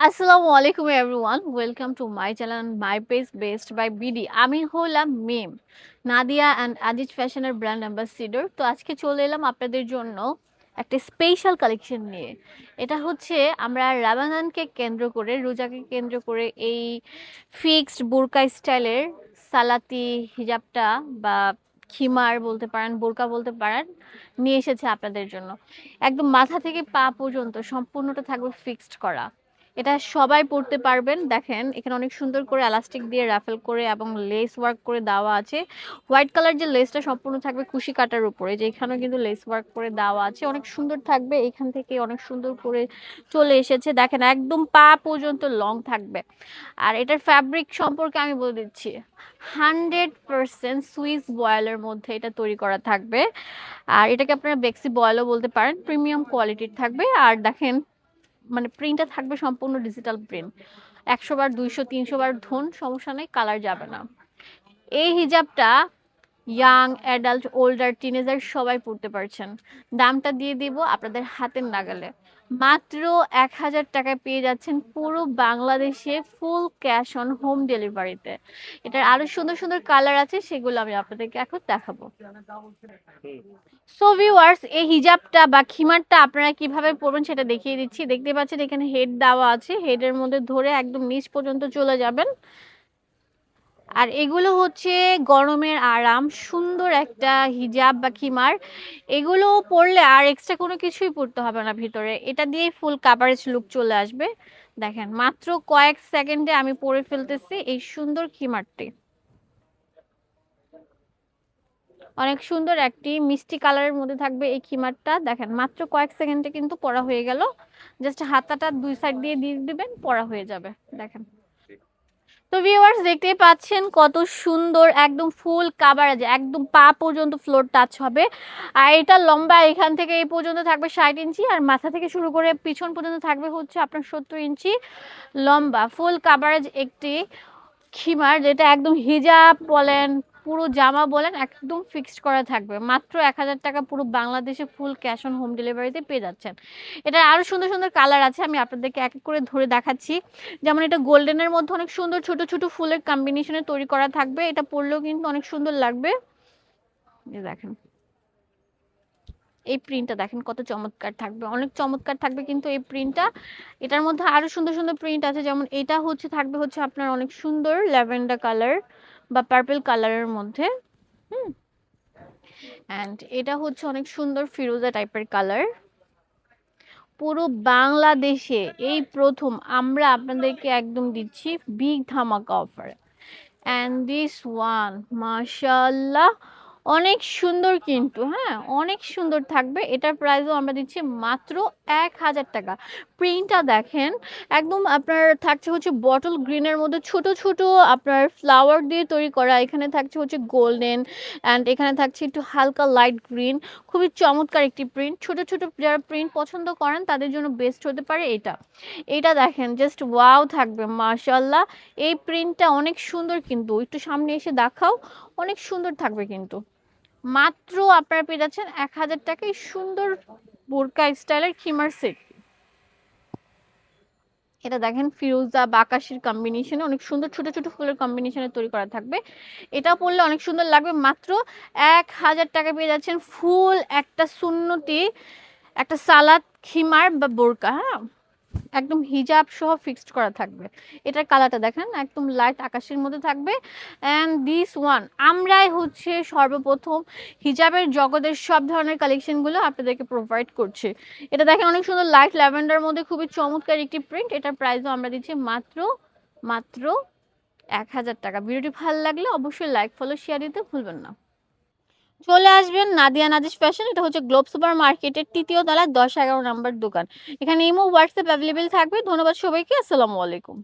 আসসালামু আলাইকুম everyone welcome to my channel my page best buy BD আমি হলাম মেম নাদিয়া অ্যান্ড আজিজ ফ্যাশনের ব্র্যান্ড অ্যাম্বাসিডর তো আজকে চলে এলাম আপনাদের জন্য একটা স্পেশাল কালেকশন নিয়ে। এটা হচ্ছে আমরা রামাদানকে কেন্দ্র করে রোজাকে কেন্দ্র করে এই ফিক্সড বোরকা স্টাইলের সালাতি হিজাবটা বা খিমার বলতে পারেন, বোরকা বলতে পারেন, নিয়ে এসেছে আপনাদের জন্য। একদম মাথা থেকে পা পর্যন্ত সম্পূর্ণটা থাকবে ফিক্সড করা। এটা সবাই পড়তে পারবেন। দেখেন, এখানে অনেক সুন্দর করে এলাস্টিক দিয়ে রাফেল করে এবং লেস ওয়ার্ক করে দেওয়া আছে। হোয়াইট কালার যে লেসটা সম্পূর্ণ থাকবে কুশি কাটার উপরে, যে এখানেও কিন্তু লেস ওয়ার্ক করে দেওয়া আছে। অনেক সুন্দর থাকবে, এখান থেকে অনেক সুন্দর করে চলে এসেছে। দেখেন, একদম পা পর্যন্ত লং থাকবে। আর এটার ফ্যাব্রিক সম্পর্কে আমি বলে দিচ্ছি হান্ড্রেড পারসেন্ট সুইস বয়েলের মধ্যে এটা তৈরি করা থাকবে। আর এটাকে আপনারা বেক্সি বয়েলও বলতে পারেন প্রিমিয়াম কোয়ালিটির থাকবে। আর দেখেন মানে প্রিন্টটা থাকবে সম্পূর্ণ ডিজিটাল প্রিন্ট একশো বার, দুইশো, তিনশো বার ধন, সমস্যা নেই কালার যাবে না। এই হিজাবটা ইয়াং অ্যাডাল্ট ওল্ডার টিনেজার সবাই পড়তে পারছেন। দামটা দিয়ে দিব আপনাদের হাতের নাগালে। মাত্র এক হাজার টাকায় পেয়ে যাচ্ছেন পুরো বাংলাদেশে ফুল ক্যাশ অন হোম ডেলিভারিতে এটার আরও সুন্দর সুন্দর কালার আছে, সেগুলো আমি আপনাদেরকে এখন দেখাবো। সো ভিউয়ার্স এই হিজাবটা বা খিমারটা আপনারা কীভাবে পরবেন সেটা দেখিয়ে দিচ্ছি। দেখতে পাচ্ছেন এখানে হেড দেওয়া আছে। হেডের মধ্যে ধরে একদম নিচ পর্যন্ত চলে যাবেন। আর এগুলো হচ্ছে গরমের আরাম, সুন্দর একটা হিজাব বা খিমার। এগুলো পরলে আর এক্সট্রা কোনো কিছুই পরতে হবে না ভিতরে। এটা দিয়েই ফুল কাভারেজ লুক চলে আসবে। দেখেন, মাত্র কয়েক সেকেন্ডে আমি পরে ফেলতেছি এই সুন্দর খিমারটি। অনেক সুন্দর একটি মিষ্টি কালারের মধ্যে থাকবে এই খিমারটা। দেখেন, মাত্র কয়েক সেকেন্ডে কিন্তু পরা হয়ে গেল। জাস্ট হাতাটা দুই সাইড দিয়ে দিয়ে দিবেন পরা হয়ে যাবে। দেখেন। তো ভিউয়ার্স দেখতেই পাচ্ছেন কত সুন্দর একদম ফুল কাভারেজ একদম পা পর্যন্ত ফ্লোর টাচ হবে। আর এটা লম্বা, এখান থেকে এই পর্যন্ত থাকবে ষাট ইঞ্চি, আর মাথা থেকে শুরু করে পিছন পর্যন্ত থাকবে হচ্ছে আপনার সত্তর ইঞ্চি। লম্বা ফুল কাভারেজ একটি খিমার, যেটা একদম হিজাব বলেন পুরো জামা বলেন একদম ফিক্সড করা থাকবে। মাত্র এক হাজার টাকা পুরো বাংলাদেশে ফুল ক্যাশ অন হোম ডেলিভারিতে পেয়ে যাচ্ছেন। এটা আরও সুন্দর সুন্দর কালার আছে, আমি আপনাদেরকে এক এক করে ধরে দেখাচ্ছি। যেমন এটা গোল্ডেনের মধ্যে অনেক সুন্দর ছোট ছোট ফুলের কম্বিনেশনে তৈরি করা থাকবে। এটা পরলেও কিন্তু অনেক সুন্দর লাগবে। দেখেন। এই প্রিন্টটা দেখেন কত চমৎকার থাকবে। অনেক চমৎকার থাকবে কিন্তু এই প্রিন্টটা এটার মধ্যে আরও সুন্দর সুন্দর প্রিন্ট আছে, যেমন এটা হচ্ছে, থাকবে হচ্ছে আপনার অনেক সুন্দর ল্যাভেন্ডার কালার বা পার্পল কালারের মধ্যে অ্যান্ড এটা হচ্ছে অনেক সুন্দর ফিরোজা টাইপের কালার পুরো বাংলাদেশে এই প্রথম আমরা আপনাদেরকে একদম দিচ্ছি বিগ ধামাকা অফার অ্যান্ড দিস ওয়ান মাশাল্লাহ অনেক সুন্দর কিন্তু হ্যাঁ? অনেক সুন্দর থাকবে। এটার প্রাইসও আমরা দিচ্ছি মাত্র এক হাজার টাকা। প্রিন্টটা দেখেন, একদম আপনার থাকছে হচ্ছে বটল গ্রিনের মধ্যে ছোট ছোট আপনার ফ্লাওয়ার দিয়ে তৈরি করা। এখানে থাকছে হচ্ছে গোল্ডেন অ্যান্ড এখানে থাকছে একটু হালকা লাইট গ্রিন খুবই চমৎকার একটি প্রিন্ট ছোট ছোট যারা প্রিন্ট পছন্দ করেন, তাদের জন্য বেস্ট হতে পারে এটা। এটা দেখেন জাস্ট ওয়াও থাকবে মাশাল্লাহ এই প্রিন্টটা অনেক সুন্দর কিন্তু। একটু সামনে এসে দেখাও, অনেক সুন্দর থাকবে কিন্তু। মাত্র আপনারা পেয়ে যাচ্ছেন এক হাজার টাকায় সুন্দর বোরকা স্টাইলের খিমার সেট। এটা দেখেন, ফিরোজা বা কম্বিনেশনে অনেক সুন্দর ছোট ছোট ফুলের কম্বিনেশনে তৈরি করা থাকবে। এটা পরলে অনেক সুন্দর লাগবে, মাত্র এক হাজার টাকা পেয়ে যাচ্ছেন ফুল একটা সুন্নতি, একটা সালাদ, খিমার বা বোরকা হ্যাঁ? একদম হিজাব সহ ফিক্সড করা থাকবে। এটার কালারটা দেখেন, একদম লাইট আকাশের মধ্যে থাকবে। অ্যান্ড দিস ওয়ান আমরাই হচ্ছে সর্বপ্রথম হিজাবের জগতের সব ধরনের কালেকশনগুলো আপনাদেরকে প্রোভাইড করছে। এটা দেখেন অনেক সুন্দর লাইট ল্যাভেন্ডার মধ্যে, খুবই চমৎকার একটি প্রিন্ট এটার প্রাইসও আমরা দিচ্ছি মাত্র মাত্র এক হাজার টাকা। ভিডিওটি ভালো লাগলে অবশ্যই লাইক ফলো শেয়ার দিতে ভুলবেন না। চলে আসবেন নাদিয়া নাদিস ফ্যাশন, এটা হচ্ছে গ্লোব সুপার মার্কেটের তৃতীয় তলায় দশ এগারো নাম্বার দোকান। এখানে ইমো, হোয়াটসঅ্যাপ অ্যাভেলেবেল থাকবে। ধন্যবাদ সবাইকে, আসসালামু আলাইকুম।